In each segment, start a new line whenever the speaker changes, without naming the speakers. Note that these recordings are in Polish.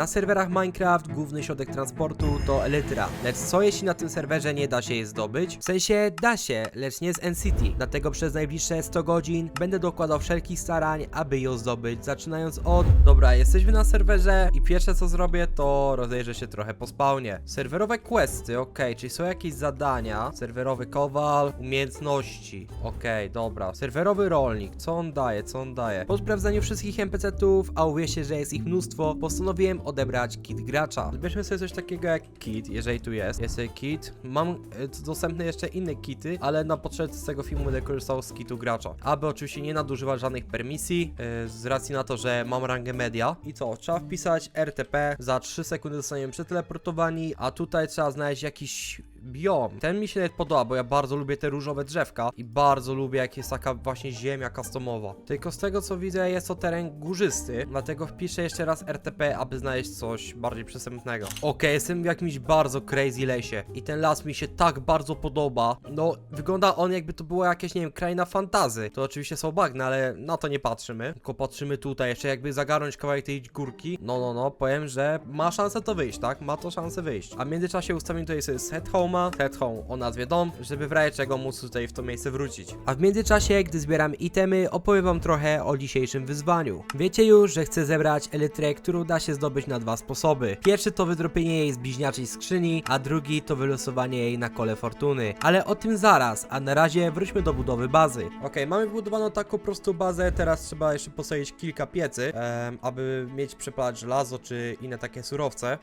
Na serwerach Minecraft główny środek transportu to Elytra. Lecz co jeśli na tym serwerze nie da się jej zdobyć? W sensie da się, lecz nie z NCT. Dlatego przez najbliższe 100 godzin będę dokładał wszelkich starań, aby ją zdobyć. Zaczynając od... Dobra, jesteśmy na serwerze i pierwsze co zrobię to rozejrzę się trochę po spawnie. Serwerowe questy, okej, czyli są jakieś zadania. Serwerowy kowal, umiejętności. Okej, dobra. Serwerowy rolnik, co on daje, co on daje? Po sprawdzeniu wszystkich NPC-ów, a uwierzcie, że jest ich mnóstwo, postanowiłem odebrać kit gracza. Zbierzmy sobie coś takiego jak kit, jeżeli tu jest. Jest kit. Mam e, dostępne jeszcze inne kity, ale na potrzeby tego filmu będę korzystał z kitu gracza. Aby oczywiście nie nadużywać żadnych permisji, e, z racji na to, że mam rangę media. I co? Trzeba wpisać RTP, za 3 sekundy zostaniemy przeteleportowani, a tutaj trzeba znaleźć jakiś biom. Ten mi się nawet podoba, bo ja bardzo lubię te różowe drzewka i bardzo lubię jak jest taka właśnie ziemia customowa. Tylko z tego co widzę jest to teren górzysty, dlatego wpiszę jeszcze raz RTP, aby znaleźć coś bardziej przystępnego. Okej, jestem w jakimś bardzo crazy lesie i ten las mi się tak bardzo podoba. No, wygląda on jakby to była jakieś, nie wiem, kraina fantazy. To oczywiście są bagny, ale na to nie patrzymy. Tylko patrzymy tutaj, jeszcze jakby zagarnąć kawałek tej górki. No, no, no, powiem, że ma szansę to wyjść, tak? Ma to szansę wyjść. A w międzyczasie ustawimy tutaj sobie set home'a, set home o nazwie dom, żeby w razie czego móc tutaj w to miejsce wrócić. A w międzyczasie, gdy zbieram itemy, opowiem wam trochę o dzisiejszym wyzwaniu. Wiecie już, że chcę zebrać elytrę, którą da się zdobyć na dwa sposoby. Pierwszy to wydropienie jej z bliźniaczej skrzyni, a drugi to wylosowanie jej na kole fortuny. Ale o tym zaraz, a na razie wróćmy do budowy bazy. Okej, mamy wybudowaną taką prostą bazę, teraz trzeba jeszcze postawić kilka piecy, em, aby mieć przepalać żelazo czy inne takie surowce.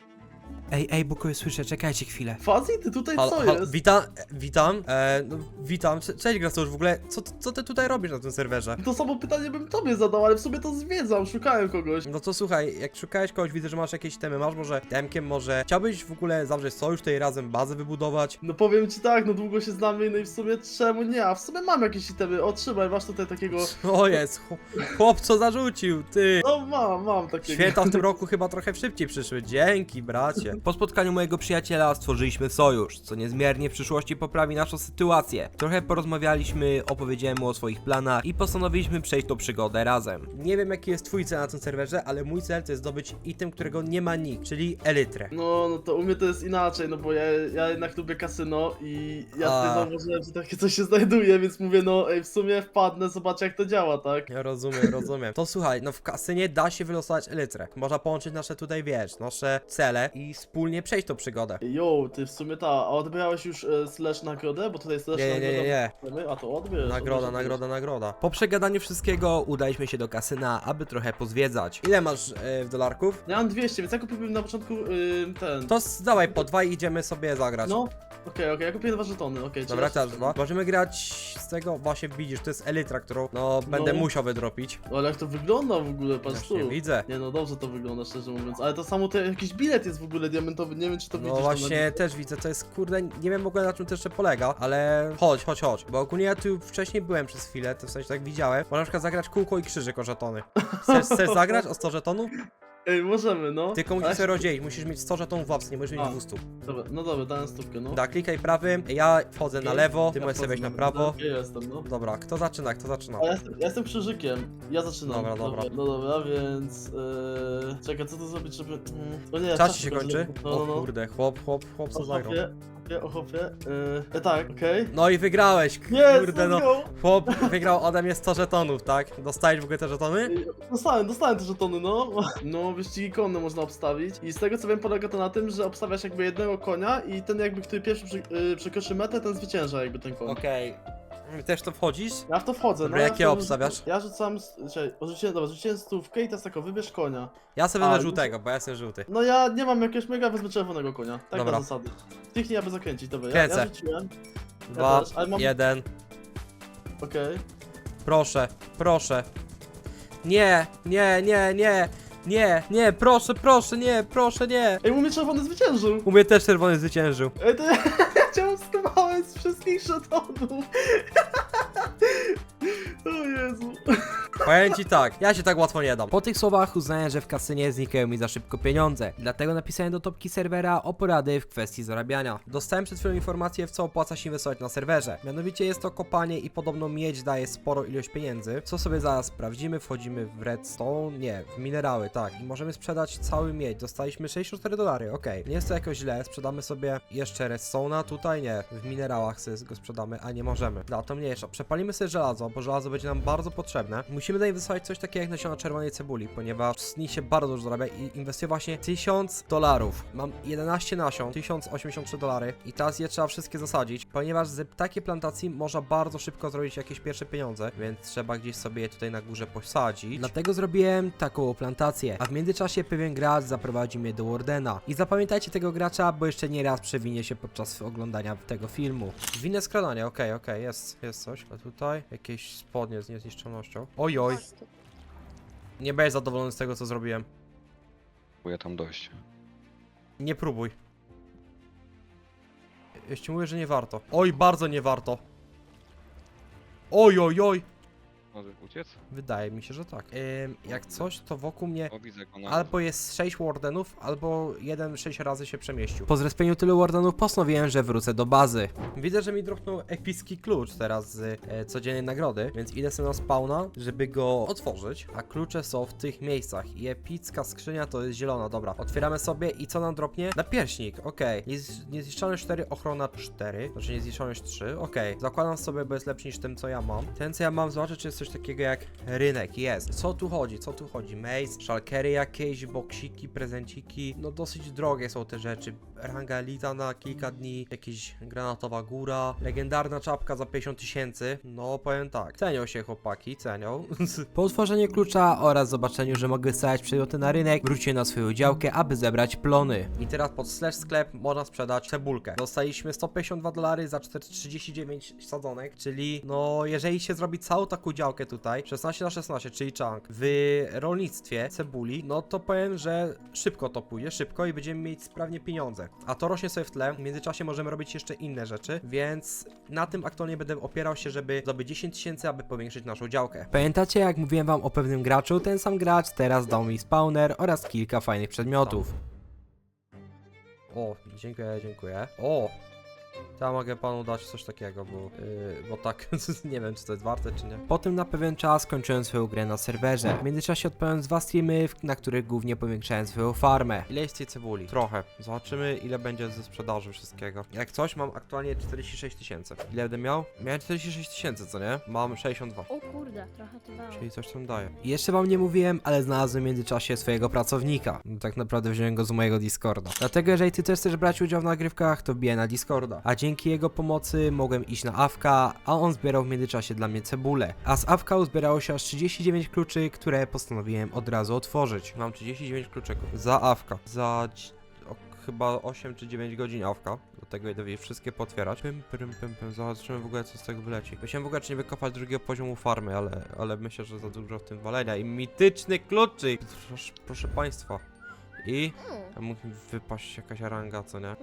Ej, ej, Bukoju, słyszę, czekajcie chwilę.
Fazi, ty tutaj
Halo,
co
halo,
jest?
witam, e, witam, e, no, witam, Cze- cześć Grasusz, w ogóle, co, co ty tutaj robisz na tym serwerze?
To samo pytanie bym tobie zadał, ale w sumie to zwiedzam, szukałem kogoś.
No to słuchaj, jak szukałeś kogoś, widzę, że masz jakieś temy, masz może temkiem, może chciałbyś w ogóle zawrzeć sojusz, tutaj razem bazę wybudować?
No powiem ci tak, no długo się znamy, no i w sumie czemu nie, a w sumie mam jakieś itemy, otrzymaj, masz tutaj takiego...
O jest, chłop- chłop co zarzucił, ty!
No mam, mam takiego.
Święta w tym roku chyba trochę szybciej przyszły. Dzięki, bracie. Po spotkaniu mojego przyjaciela stworzyliśmy sojusz, co niezmiernie w przyszłości poprawi naszą sytuację. Trochę porozmawialiśmy, opowiedziałem mu o swoich planach i postanowiliśmy przejść tą przygodę razem. Nie wiem, jaki jest twój cel na tym serwerze, ale mój cel to jest zdobyć item, którego nie ma nikt, czyli elytrę.
No, no to u mnie to jest inaczej, no bo ja, ja jednak lubię kasyno i ja
A.
tutaj zauważyłem, że takie coś się znajduje, więc mówię, no ej, w sumie wpadnę, zobaczę jak to działa, tak?
Ja rozumiem, rozumiem. To słuchaj, no w kasynie da się wylosować elytrę. Można połączyć nasze tutaj, wiesz, nasze cele i wspólnie przejść tą przygodę.
Jo, ty w sumie ta, a odbierałeś już e, slash nagrodę? Bo tutaj slash
Nie, nie, nie, nie, nie.
A to odbierz.
Nagroda,
odbierz,
nagroda, nagroda. Po przegadaniu wszystkiego udaliśmy się do kasyna, aby trochę pozwiedzać. Ile masz e, w dolarków?
Ja mam 200, więc ja kupiłbym na początku y, ten.
To z- dawaj po dwa i idziemy sobie zagrać.
No, okej, okej, ja kupię dwa żetony, okej.
Dobra, teraz dwa. Możemy grać z tego, właśnie widzisz, to jest elytra, którą no będę
No.
musiał wydropić.
No, Ale jak to wygląda w ogóle, patrz
Właśnie
tu.
widzę.
Nie no, dobrze to wygląda, szczerze mówiąc. Ale to samo to jakiś bilet jest w ogóle diamentowy, nie wiem czy to
No
widzisz. tam
właśnie, też widzę, to jest kurde, nie wiem w ogóle na czym to jeszcze polega, ale chodź, chodź, chodź, bo ogólnie ja tu wcześniej byłem przez chwilę, to w sensie tak widziałem. Można na przykład zagrać kółko i krzyżyk o żetony. Chcesz, chcesz zagrać o 100 żetonów?
Ej, możemy, no.
Tylko musisz sobie rozdzielić, musisz mieć 100 żetonów w łapce, nie możesz mieć
A.
200.
Dobra, no dobra, dałem stówkę, no.
Da, klikaj prawym, ja wchodzę na lewo, ty możesz sobie wejść na prawo.
Ja jestem, no.
Dobra, kto zaczyna, kto zaczyna?
A ja jestem, ja jestem krzyżykiem. Ja zaczynam.
Dobra, dobra.
No dobra, więc. Yy... Czekaj, co tu zrobić, żeby. Mm, O nie,
Czas ci się kończy?
No, no,
O
no.
kurde, chłop, chłop, chłop co zagrał.
chłopie, chłopie, o chłopie. Yy... Tak, okej.
No i wygrałeś,
Jest,
kurde no.
go!
Chłop wygrał ode mnie 100 żetonów, tak? Dostałeś w ogóle te żetony?
Dostałem, dostałem te żetony, no. No, wyścigi konne można obstawić. I z tego co wiem, polega to na tym, że obstawiasz jakby jednego konia i ten jakby, który pierwszy przy, yy, przekroczy metę, ten zwycięża jakby ten koń.
Okej. Też to wchodzisz?
Ja w to wchodzę,
Dobra,
no. ja
jakie
w to-
obstawiasz?
Ja rzucam, czekaj, rzuciłem, dobra, rzuciłem stówkę i teraz tak, o, wybierz konia.
Ja sobie
A, no
żółtego, bo ja jestem żółty.
No ja nie mam jakiegoś mega, wezmę czerwonego konia. Tak
Dobra.
na zasady. Kliknij, aby zakręcić, dobra. Ja, ja
Kręcę.
rzuciłem,
Dwa,
też, ale mam-
jeden.
okej.
Proszę, proszę. Nie, nie, nie, nie. Nie, nie, proszę, proszę, nie, proszę, nie.
Ej, u mnie czerwony zwyciężył!
U mnie też czerwony zwyciężył.
Ej, to skubałem z wszystkich żetonów. o Jezu.
Powiem ci tak, ja się tak łatwo nie dam. Po tych słowach uznałem, że w kasynie znikają mi za szybko pieniądze. Dlatego napisałem do topki serwera o porady w kwestii zarabiania. Dostałem przed chwilą informację, w co opłaca się inwestować na serwerze. Mianowicie jest to kopanie i podobno miedź daje sporo ilość pieniędzy. Co sobie zaraz sprawdzimy, wchodzimy w redstone, nie, w minerały, tak. I możemy sprzedać cały miedź. Dostaliśmy 64 dolary, okej. Nie jest to jakoś źle, sprzedamy sobie jeszcze redstone'a, tutaj nie. W minerałach sobie go sprzedamy, a nie możemy. Da, to mniejsza. Przepalimy sobie żelazo, bo żelazo będzie nam bardzo potrzebne. Zainwestować w coś takiego jak nasiona czerwonej cebuli, ponieważ z nich się bardzo dużo zarabia i inwestuję właśnie 1000 dolarów. Mam 11 nasion, 1083 dolary i teraz je trzeba wszystkie zasadzić, ponieważ z takiej plantacji można bardzo szybko zrobić jakieś pierwsze pieniądze, więc trzeba gdzieś sobie je tutaj na górze posadzić. Dlatego zrobiłem taką plantację, a w międzyczasie pewien gracz zaprowadzi mnie do Wardena. I zapamiętajcie tego gracza, bo jeszcze nie raz przewinie się podczas oglądania tego filmu. Winne skradanie, okej, okej, jest, jest coś. A tutaj jakieś spodnie z niezniszczalnością. Ojoj, nie będę zadowolony z tego co zrobiłem.
Próbuję tam dojść.
Nie próbuj. Jeśli mówię, że nie warto. Oj, bardzo nie warto. Oj, oj, oj.
Może uciec?
Wydaje mi się, że tak. Ym, jak coś, to wokół mnie
O, widzę go na...
albo jest 6 wardenów, albo jeden 6 razy się przemieścił. Po zrespieniu tylu wardenów postanowiłem, że wrócę do bazy. Widzę, że mi dropnął epicki klucz teraz z e, codziennej nagrody, więc idę sobie na spawna, żeby go otworzyć, a klucze są w tych miejscach i epicka skrzynia to jest zielona, dobra. Otwieramy sobie i co nam dropnie? Napierśnik, okej. Niez- Niezniszczalność 4, ochrona 4, znaczy niezniszczalność 3, okej. Zakładam sobie, bo jest lepszy niż tym, co ja mam. Ten, co ja mam, zobaczę, czy jest coś takiego jak rynek, jest. Co tu chodzi, co tu chodzi? Maze, szalkery jakieś, boksiki, prezenciki, no dosyć drogie są te rzeczy. Ranga Elita na kilka dni, jakieś granatowa góra, legendarna czapka za 50 tysięcy, no powiem tak, cenią się chłopaki, cenią. po otworzeniu klucza oraz zobaczeniu, że mogę stawiać przedmioty na rynek, wróciłem na swoją działkę, aby zebrać plony. I teraz pod slash sklep można sprzedać cebulkę. Dostaliśmy 152 dolary za 439 sadzonek, czyli no jeżeli się zrobi całą taką działkę tutaj, 16 na 16, czyli chunk, w rolnictwie cebuli, no to powiem, że szybko to pójdzie, szybko i będziemy mieć sprawnie pieniądze. A to rośnie sobie w tle, w międzyczasie możemy robić jeszcze inne rzeczy, więc na tym aktualnie będę opierał się, żeby zdobyć 10 tysięcy, aby powiększyć naszą działkę. Pamiętacie jak mówiłem wam o pewnym graczu? Ten sam gracz teraz dał mi spawner oraz kilka fajnych przedmiotów. O, dziękuję, dziękuję. O! Ja mogę panu dać coś takiego, bo, yy, bo tak, nie wiem czy to jest warte czy nie. Potem na pewien czas kończyłem swoją grę na serwerze. W międzyczasie odpaliłem dwa streamy, na których głównie powiększałem swoją farmę. Ile jest tej cebuli? Trochę. Zobaczymy ile będzie ze sprzedaży wszystkiego. Jak coś mam aktualnie 46 tysięcy. Ile będę miał? Miałem 46 tysięcy, co nie? Mam 62.
O kurde, trochę to dało.
Czyli coś tam daje. I jeszcze wam nie mówiłem, ale znalazłem w międzyczasie swojego pracownika. No, Tak naprawdę wziąłem go z mojego Discorda. Dlatego jeżeli ty też chcesz brać udział w nagrywkach, to wbijaj na Discorda. A dzięki jego pomocy mogłem iść na Awka, a on zbierał w międzyczasie dla mnie cebulę. A z Awka uzbierało się aż 39 kluczy, które postanowiłem od razu otworzyć. Mam 39 kluczyków. Za Awka. Za... chyba 8 czy 9 godzin awka. Do tego idę je wszystkie potwierać. Pym, pym, pym, pym. Zobaczymy w ogóle co z tego wyleci. Myślałem w ogóle czy nie wykopać drugiego poziomu farmy, ale, ale myślę, że za dużo w tym walenia. I mityczny kluczyk! Proszę, proszę państwa. I tam mógł mi wypaść jakaś ranga, co nie?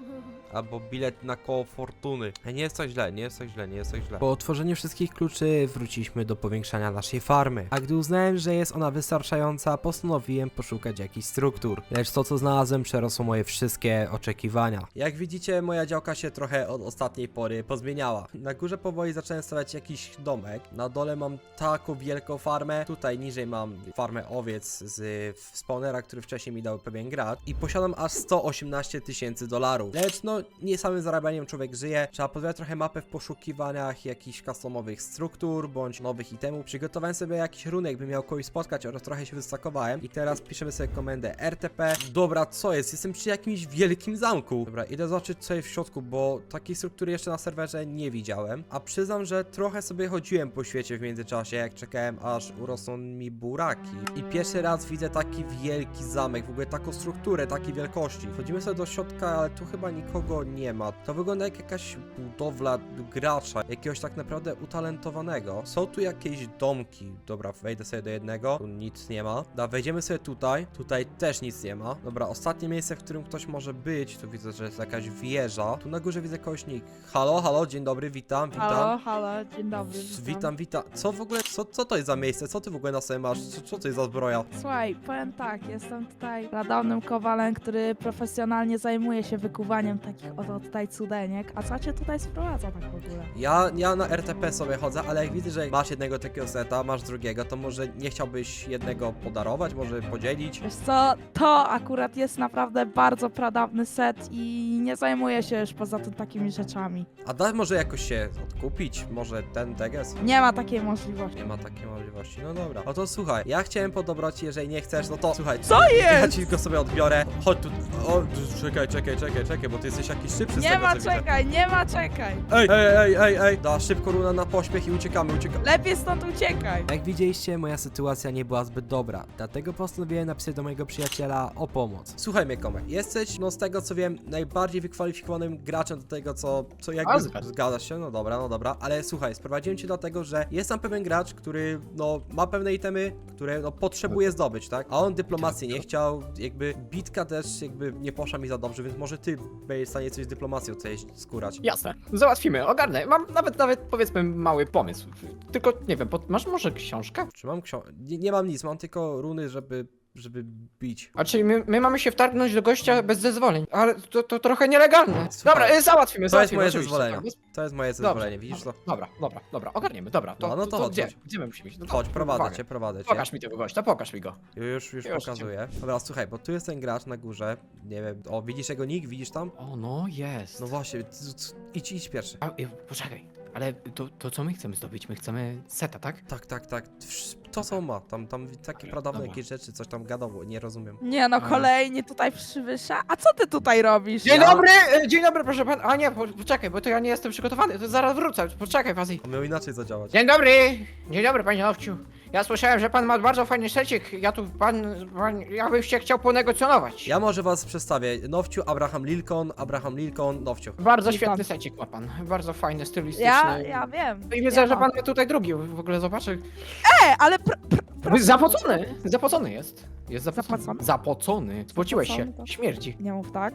Albo bilet na koło fortuny. Nie jest tak źle, nie jest tak źle, nie jest tak źle. Po otworzeniu wszystkich kluczy wróciliśmy do powiększania naszej farmy. A gdy uznałem, że jest ona wystarczająca, postanowiłem poszukać jakichś struktur. Lecz to, co znalazłem, przerosło moje wszystkie oczekiwania. Jak widzicie, moja działka się trochę od ostatniej pory pozmieniała. Na górze powoli zacząłem stawiać jakiś domek. Na dole mam taką wielką farmę. Tutaj niżej mam farmę owiec z spawnera, który wcześniej mi dał pewien I posiadam aż 118 tysięcy dolarów. Lecz no, nie samym zarabianiem człowiek żyje. Trzeba podbierać trochę mapę w poszukiwaniach jakichś customowych struktur, bądź nowych itemów. Przygotowałem sobie jakiś runek, by miał kogoś spotkać oraz trochę się wystakowałem. I teraz piszemy sobie komendę RTP. Dobra, co jest? Jestem przy jakimś wielkim zamku. Dobra, idę zobaczyć co jest w środku, bo takiej struktury jeszcze na serwerze nie widziałem. A przyznam, że trochę sobie chodziłem po świecie w międzyczasie, jak czekałem aż urosną mi buraki. I pierwszy raz widzę taki wielki zamek, w ogóle taką strukturę takiej wielkości. Wchodzimy sobie do środka, ale tu chyba nikogo nie ma. To wygląda jak jakaś budowla gracza, jakiegoś tak naprawdę utalentowanego. Są tu jakieś domki. Dobra, wejdę sobie do jednego, tu nic nie ma. Da, wejdziemy sobie tutaj, tutaj też nic nie ma. Dobra, ostatnie miejsce, w którym ktoś może być, tu widzę, że jest jakaś wieża. Tu na górze widzę kogoś nick. Halo, halo, dzień dobry, witam, witam.
Halo, halo, dzień dobry.
Witam, witam. Co w ogóle, co, co to jest za miejsce? Co ty w ogóle na sobie masz? Co, co to jest za zbroja?
Słuchaj, powiem tak, jestem tutaj radownym kowalem, który profesjonalnie zajmuje się wykuwaniem takich oto tutaj cudeniek. A co cię tutaj sprowadza tak w ogóle?
Ja, ja na RTP sobie chodzę, ale jak widzę, że masz jednego takiego seta, masz drugiego, to może nie chciałbyś jednego podarować, może podzielić?
Wiesz co, to akurat jest naprawdę bardzo pradawny set i nie zajmuję się już poza tym takimi rzeczami.
A da może jakoś się odkupić? Może ten teges?
Nie ma takiej możliwości.
Nie ma takiej możliwości. No dobra. No to słuchaj, ja chciałem po dobroci, jeżeli nie chcesz, no to słuchaj.
Co
Ja
jest?
ci go sobie odbiorę. Chodź tu. O, czekaj, czekaj, czekaj, czekaj, bo ty jesteś jakiś szybszy z
Nie
tego,
ma
co widzę.
czekaj, nie ma czekaj.
Ej, ej, ej, ej, ej. Da, szybko runa na pośpiech i uciekamy, uciekamy.
Lepiej stąd uciekaj.
Jak widzieliście, moja sytuacja nie była zbyt dobra, dlatego postanowiłem napisać do mojego przyjaciela o pomoc. Słuchaj mnie, Komek, jesteś, no z tego co wiem, najbardziej wykwalifikowanym graczem do tego, co, co jakby...
A, zgadza.
Zgadzasz się? No dobra, no dobra, ale słuchaj, sprowadziłem cię dlatego, że jest tam pewien gracz, który, no, ma pewne itemy, które, no, potrzebuje zdobyć, tak? A on dyplomacji nie chciał, jakby bitka też jakby nie poszła mi za dobrze, więc może ty będziesz w stanie coś z dyplomacją coś skórać.
Jasne, załatwimy, ogarnę. Mam nawet, nawet powiedzmy mały pomysł. Tylko nie wiem, pod, masz może książkę?
Czy mam książkę? Nie, nie mam nic, mam tylko runy, żeby, żeby bić.
A czyli my, my mamy się wtargnąć do gościa bez zezwoleń, ale to, to trochę nielegalne.
Słuchaj,
dobra, y, załatwimy,
To jest
załatwimy.
moje
oczywiście,
zezwolenie.
tak, bez-
To jest moje zezwolenie, widzisz to?
Dobra, dobra, dobra, ogarniemy, dobra. To,
No, no to chodź,
gdzie?
chodź.
Gdzie my musimy iść? No,
Chodź, prowadzę
uwaga.
cię, prowadzę cię.
Pokaż mi tego gościa, pokaż mi go.
Już, już
Już
pokazuję. Dobra, słuchaj, bo tu jest ten gracz na górze. Nie wiem, o, widzisz jego nick, widzisz tam?
O, no jest.
No właśnie, c- c- idź, idź pierwszy.
A, y, poczekaj, ale to, to co my chcemy zdobyć? My chcemy seta, tak?
Tak, tak, tak. Wsz- To co on ma, tam, tam takie pradawne
Dobra.
jakieś rzeczy, coś tam gadał, nie rozumiem.
Nie no,
A.
kolejnie tutaj przywysza. A co ty tutaj robisz?
Dzień
Ja-
dobry, y, dzień dobry, proszę pan. A nie, po- poczekaj, bo to ja nie jestem przygotowany, to zaraz wrócę. Poczekaj, Fazi.
On miał inaczej zadziałać.
Dzień dobry! Dzień dobry, panie Nowciu. Ja słyszałem, że pan ma bardzo fajny secik. Ja tu pan, pan ja bym się chciał ponegocjonować.
Ja może was przedstawię. Nowciu, Abraham Lilkon, Abraham Lilkon, Nowciu.
Bardzo świetny secik ma pan. Bardzo fajny, stylistyczny.
Ja, ja wiem.
I widzę,
ja
że
mam.
pan ma tutaj drugi. W ogóle zobaczę.
E, ale
Zapocony! Zapocony jest. Jest zapocony.
Zapocony?
Zapocony. Spociłeś się.
Zapocony, to-
Śmierdzi.
Nie mów tak.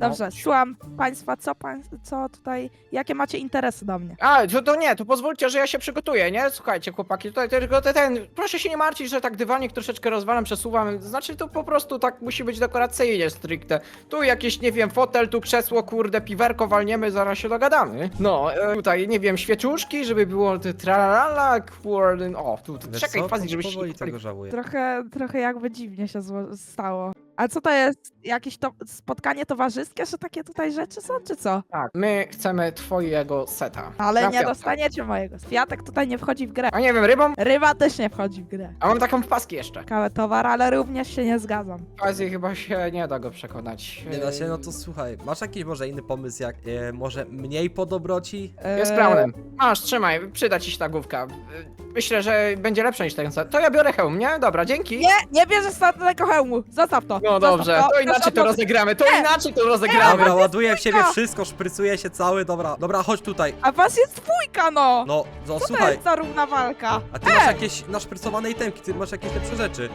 No.
Dobrze, słucham państwa, co pan, co tutaj, jakie macie interesy do mnie?
A, to, to nie, to pozwólcie, że ja się przygotuję, nie? Słuchajcie, chłopaki, tutaj tylko ten, ten, proszę się nie martwić, że tak dywanik troszeczkę rozwalam, przesuwam, znaczy to po prostu tak musi być dekoracyjnie stricte. Tu jakieś, nie wiem, fotel, tu krzesło, kurde, piwerko walniemy, zaraz się dogadamy. No, e, tutaj, nie wiem, świeczuszki, żeby było te tralala, kurde, o, tu, tu
Wiesz
czekaj,
co?
fazi, żebyś
Powoli tego żałuję.
Trochę, trochę jakby dziwnie się zło- stało. A co to jest? Jakieś to spotkanie towarzyskie, że takie tutaj rzeczy są, czy co?
Tak, my chcemy twojego seta.
Ale
Na
nie dostaniecie mojego. Kwiatek tutaj nie wchodzi w grę.
A nie wiem, rybą?
Ryba też nie wchodzi w grę.
A mam taką w paski jeszcze.
Ciekawy towar, ale również się nie zgadzam.
Fazi chyba się nie da go przekonać.
Nie da się, no to słuchaj, masz jakiś może inny pomysł, jak e, może mniej po dobroci?
Jest
Eee,
klaunem. Masz, trzymaj, przyda ci się ta główka. Y, Myślę, że będzie lepsze niż ten set. To ja biorę hełm, nie? Dobra, dzięki.
Nie, nie bierzesz sobie tego hełmu. Zostaw to.
No dobrze, to inaczej to rozegramy, to
Nie.
inaczej to rozegramy.
Dobra, ładuję w siebie wszystko, szprycuje się cały, dobra. Dobra, chodź tutaj.
A was jest dwójka, no!
No, no
Co to
słuchaj,
jest za równa walka?
a ty masz jakieś naszprycowane itemki, ty masz jakieś lepsze rzeczy.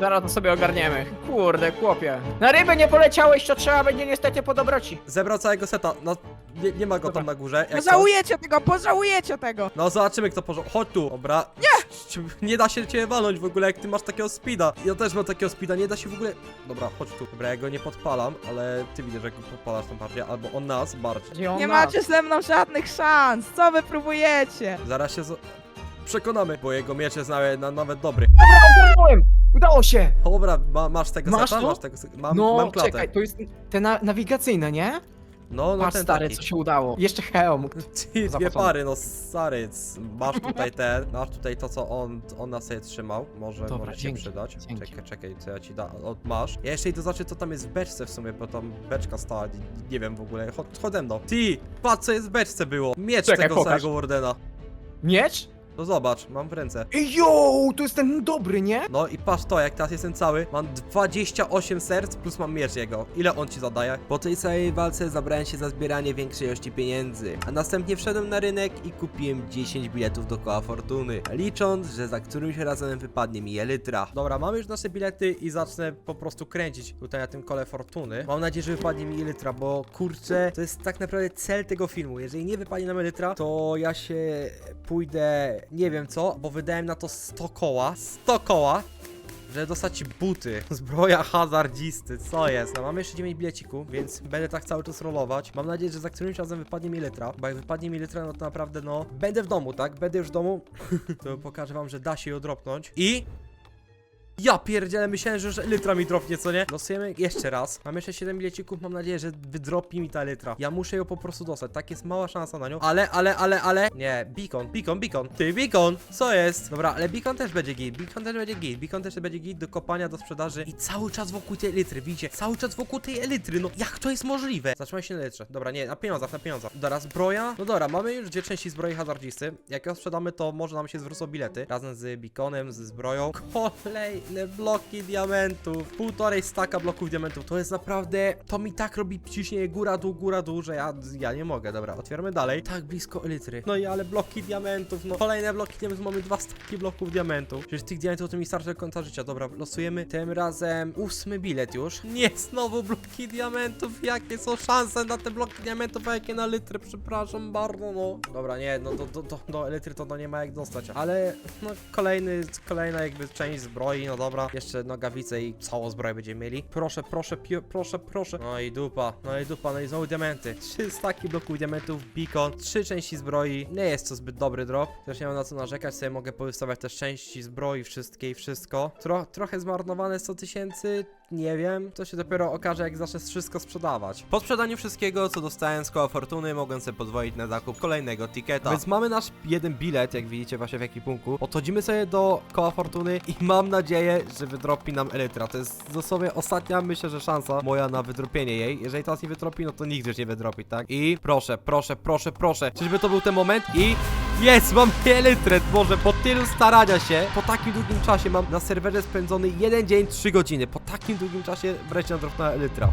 Zaraz to sobie ogarniemy. Kurde, chłopie. Na ryby nie poleciałeś, to trzeba będzie niestety po dobroci.
Zebrał całego seta, no nie, nie ma go
Dobra.
tam na górze. Jak
Pożałujecie tego, pożałujecie tego!
No zobaczymy kto porząd. Chodź tu, dobra. Nie! Nie da się cię walnąć w ogóle, jak ty masz takiego speeda. Ja też mam takiego speeda, nie da się w ogóle. Dobra, chodź tu. Dobra, ja go nie podpalam, ale ty widzisz, jak go podpalasz tam bardziej, albo on nas bardziej.
Gdzie on
Nie
nas?
macie ze mną żadnych szans! Co wy próbujecie?
Zaraz się z... przekonamy, bo jego miecz jest nawet, na, nawet dobry.
Udało, Udało się!
Dobra, ma, masz tego
Masz
seta?
to?
Masz tego seta? Mam,
no,
mam klatę.
czekaj, to jest te na nawigacyjne, nie?
No, no
Patrz
ten
stary,
taki.
co się udało. Jeszcze hełm.
Ty, dwie pary, no stary, c- masz tutaj ten, masz tutaj to, co on, on na sobie trzymał, może,
Dobra,
może się
dzięki,
przydać.
dzięki.
Czekaj, czekaj, co ja ci da, o, masz. Ja jeszcze idę zobaczyć, co tam jest w beczce w sumie, bo tam beczka stała, nie, nie wiem w ogóle, chodź, chodź ze mną. Ty, patrz, co jest w beczce było, miecz
Czekaj,
tego
pokaż.
całego Wardena.
Miecz?
No zobacz, mam w ręce.
Ej, yo, to jest ten dobry, nie?
No i patrz to, jak teraz jestem cały, mam 28 serc plus mam miecz jego. Ile on ci zadaje? Po tej całej walce zabrałem się za zbieranie większej ilości pieniędzy, a następnie wszedłem na rynek i kupiłem 10 biletów do koła fortuny, licząc, że za którymś razem wypadnie mi elytra. Dobra, mam już nasze bilety i zacznę po prostu kręcić tutaj na tym kole fortuny. Mam nadzieję, że wypadnie mi elytra, bo kurczę, to jest tak naprawdę cel tego filmu. Jeżeli nie wypadnie nam elytra, to ja się pójdę, nie wiem co, bo wydałem na to 100 koła. 100 koła! Żeby dostać buty, zbroja hazardzisty, co jest? No mamy jeszcze 9 bilecików, więc będę tak cały czas rolować. Mam nadzieję, że za którymś razem wypadnie mi litra, bo jak wypadnie mi litra, no to naprawdę no, będę w domu, tak? Będę już w domu, to pokażę wam, że da się ją dropnąć i... Ja pierdzielę, myślałem, że już mi dropnie, co nie? Losujemy jeszcze raz. Mam jeszcze 7 bilecików, mam nadzieję, że wydropi mi ta litra. Ja muszę ją po prostu dostać, tak jest mała szansa na nią. Ale, ale, ale, ale... Nie, beacon, beacon, beacon. Ty, beacon, co jest? Dobra, ale beacon też będzie git, beacon też będzie git, beacon też będzie git do kopania, do sprzedaży i cały czas wokół tej elitry, widzicie? Cały czas wokół tej elitry, no jak to jest możliwe? Zatrzymaj się na litrze. Dobra, nie, na pieniądzach, na pieniądzach. Dobra, zbroja. No dobra, mamy już dwie części zbroi hazardzisty. Jak ją sprzedamy, to może nam się zwrócą bilety. Razem z beaconem, z zbroją. Bloki diamentów. Półtorej staka bloków diamentów. To jest naprawdę. To mi tak robi ciśnienie góra, dół, góra, dół, że ja, ja nie mogę. Dobra, otwieramy dalej. Tak blisko elitry. No i ale bloki diamentów. No kolejne bloki diamentów. Mamy dwa staki bloków diamentów. Przecież tych diamentów to mi starczy do końca życia. Dobra, losujemy tym razem ósmy bilet już. Nie, znowu bloki diamentów. Jakie są szanse na te bloki diamentów, a jakie na litry? Przepraszam bardzo, no. Dobra, nie, no do, do, do, do elitry to, to nie ma jak dostać. Ale no kolejny, kolejna jakby część zbroi, no dobra. Jeszcze nogawice i całą zbroję będziemy mieli. Proszę, proszę, pio, proszę, proszę. No i dupa, no i dupa, no i znowu diamenty. Trzy staki bloków diamentów, beacon, trzy części zbroi. Nie jest to zbyt dobry drop. Też nie mam na co narzekać, sobie mogę powystawiać też części zbroi, wszystkie i wszystko. Tro, trochę zmarnowane 100 tysięcy, nie wiem. To się dopiero okaże, jak zacznę wszystko sprzedawać. Po sprzedaniu wszystkiego, co dostałem z koła fortuny, mogłem sobie pozwolić na zakup kolejnego ticketa. Więc mamy nasz jeden bilet, jak widzicie właśnie w ekipunku. Podchodzimy sobie do koła fortuny i mam nadzieję, że wydropi nam Elytra. To jest dosłownie ostatnia, myślę, że szansa moja na wydropienie jej. Jeżeli teraz nie wydropi, no to nigdy już nie wydropi, tak? I proszę, proszę, proszę, proszę. Czyżby to był ten moment? I jest, mam Elytrę. Boże, po tylu starania się, po takim długim czasie mam na serwerze spędzony jeden dzień, 3 godziny. Po takim długim czasie wreszcie nadropnęła Elytra.